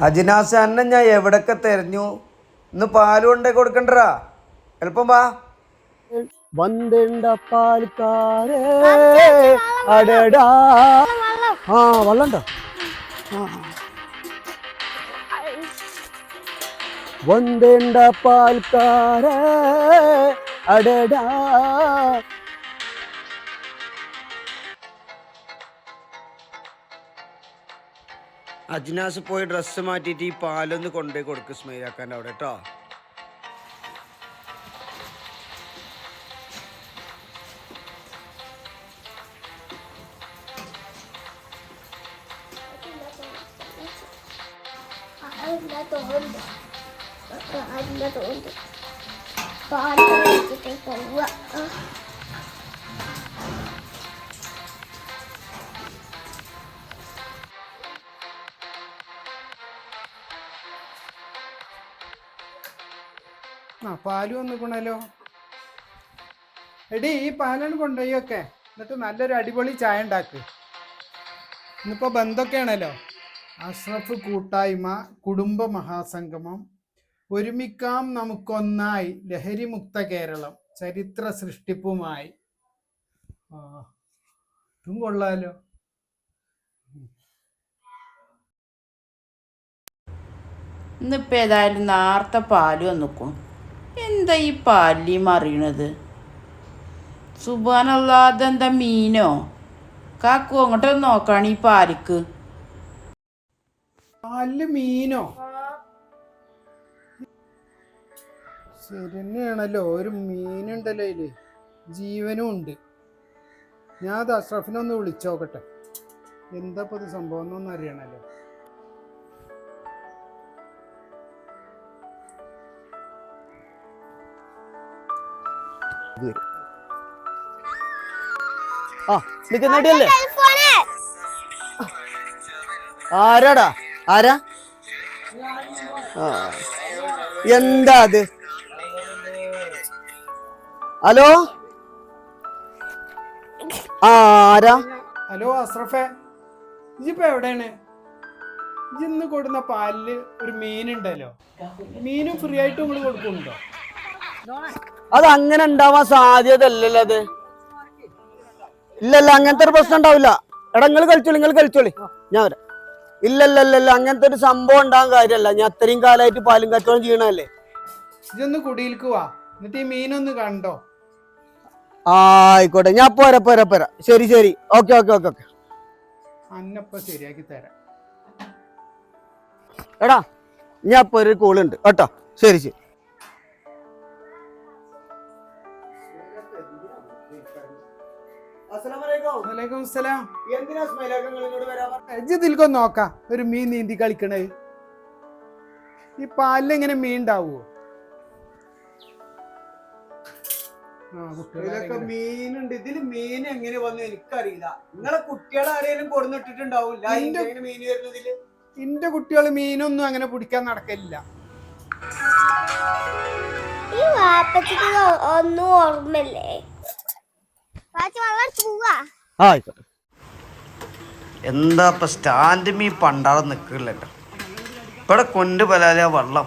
അജിനാസ് അന്നെ ഞാൻ എവിടൊക്കെ തെരഞ്ഞു? ഇന്ന് പാൽ കൊണ്ടേ കൊടുക്കണ്ടടാ. എളുപ്പം വാ. വന്നിണ്ട പാൽക്കാരേ. അടടാ ആ വള്ളണ്ട. വന്നിണ്ട പാൽക്കാരേ. അടടാ. അജിനാസ് പോയി ഡ്രസ്സ് മാറ്റിയിട്ട് ഈ പാലൊന്ന് കൊണ്ടുപോയി കൊടുക്ക് സ്മൈലാക്കാന്റെ അവിടെ കേട്ടോ. അതിന്റെ തോന്നുന്നു വെച്ചിട്ട് പോവുക. ആ പാൽ വന്നിക്കണല്ലോ എടി ഈ പാലാണ് കൊണ്ടുപോയൊക്കെ. എന്നിട്ട് നല്ലൊരു അടിപൊളി ചായ ഉണ്ടാക്ക്. ഇന്നിപ്പോ ബന്ധമൊക്കെയാണല്ലോ അഷ്റഫ് കൂട്ടായ്മ കുടുംബ മഹാസംഗമം ഒരുമിക്കാം നമുക്കൊന്നായി ലഹരിമുക്ത കേരളം ചരിത്ര സൃഷ്ടിപ്പുമായി. ആ ഇതും കൊള്ളാലോ. ഇന്നിപ്പോൾ ഏതായാലും നേരത്തെ പാൽ വന്നിക്കും എന്താ ഈ പാലി മറിയണത്? സുബാനല്ലാതെന്താ മീനോ? കാക്കു അങ്ങോട്ട് നോക്കാണ് ഈ പാലിക്ക്. പാലിൽ മീനോ? ശരി തന്നെയാണല്ലോ ഒരു മീനുണ്ടല്ലോ അതിൽ. ജീവനും ഉണ്ട്. ഞാൻ അത് അഷ്റഫിനെ ഒന്ന് വിളിച്ചോക്കട്ടെ എന്താ ഇപ്പൊ ഇത് സംഭവം അറിയണല്ലോ. ആരാടാ? ആരാ? എന്താ അത്? ഹലോ? ആരാ? ഹലോ അസ്രഫേ. ഇപ്പൊ എവിടെയാണ്? ഇന്ന് കൊടുന്ന പാലിൽ ഒരു മീനുണ്ടല്ലോ. മീനും ഫ്രീ ആയിട്ട് നിങ്ങൾ കൊടുക്കുന്നുണ്ടോ? അത് അങ്ങനെ ഉണ്ടാവാൻ സാധ്യത അല്ലല്ലോ അത്? ഇല്ലല്ല അങ്ങനത്തെ ഒരു പ്രശ്നം ഉണ്ടാവില്ല. എടാ നിങ്ങൾ കളിച്ചോളി നിങ്ങൾ കളിച്ചോളി. ഞാൻ വരാം. ഇല്ലല്ല ഇല്ലല്ല അങ്ങനത്തെ ഒരു സംഭവം ഉണ്ടാകാൻ കാര്യമല്ല. ഞാൻ അത്രയും കാലമായിട്ട് പാലും കച്ചവടം ചെയ്യണല്ലേ ഇതൊന്ന് കുടിയിലേക്ക് വാ. എന്നിട്ട് ഈ മീനൊന്ന് കണ്ടോ? ആയിക്കോട്ടെ. ഞാൻ പോരാ പോരാ പോരാ ശരി ശരി. Okay okay okay okay. അന്നപ്പ ശരിയാക്കി തരാം. എടാ ഞാൻ ഇപ്പൊ ഒരു കോളുണ്ട്. കേട്ടോ? ശരി ശരി. ഇതിൽക്കൊന്ന് നോക്കാം. ഒരു മീൻ നീന്തി കളിക്കണേ. ഈ പാലിൽ എങ്ങനെ മീൻ ഉണ്ടാവുമോ ഇതിലൊക്കെ മീനുണ്ട്. ഇതിൽ മീൻ എങ്ങനെ വന്നു എനിക്കറിയില്ല. നിങ്ങളെ കുട്ടികളെ ആരെങ്കിലും കൊടുന്നിട്ടിട്ടുണ്ടാവില്ല ഇന്റെ- മീൻ വരുന്നതിൽ എന്റെ കുട്ടികൾ മീനൊന്നും അങ്ങനെ പിടിക്കാൻ നടക്കില്ല എന്താ ഇപ്പൊ സ്റ്റാൻഡ് മീ പണ്ടാളം നിക്കില്ലല്ലോ ഇവിടെ കൊണ്ട് പലാല വള്ളം.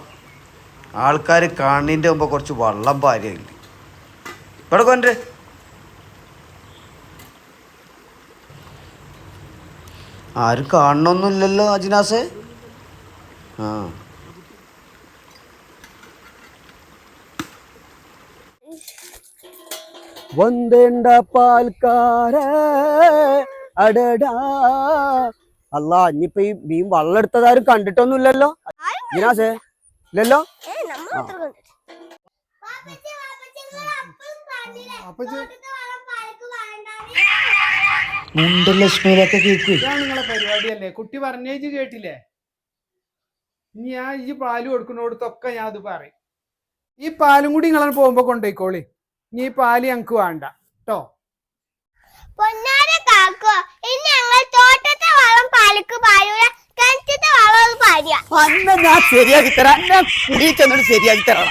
ആൾക്കാർ കാണീന്റെ മുമ്പ് കുറച്ച് വള്ളം പാരില്ല ഇവിടെ കൊണ്ട്. ആരും കാണണമൊന്നുമില്ലല്ലോ അജിനാസേ? ആ. വന്തേണ്ട പാൽക്കാര. അടടാ. അല്ല ഇനിയിപ്പൊ ഈ മീൻ വള്ളം എടുത്തതാരും കണ്ടിട്ടൊന്നുമില്ലല്ലോ? ഇനാസേ ഇല്ലല്ലോ? കേക്ക്. നിങ്ങളെ പരിപാടിയല്ലേ? കുട്ടി പറഞ്ഞേച്ച് കേട്ടില്ലേ? ഇനി ഞാൻ ഈ പാൽ കൊടുക്കുന്നിടത്തൊക്കെ ഞാൻ അത് പറയും. ഈ പാലും കൂടി നിങ്ങളെ പോകുമ്പോ കൊണ്ടുപോയിക്കോളി. ഇനി പാൽ ഞങ്ങക്ക് വേണ്ട. കേട്ടോ പൊന്നാര കാക്കോ ഇനി ഞങ്ങൾ തോട്ടത്തെ വളം പാലക്ക് പാരൂല കിണറ്റത്തെ വളം പാരുക അന്ന ഞാൻ ശരിയാക്കി തരാം. ചെന്നിട്ട് ശരിയാക്കി തരാം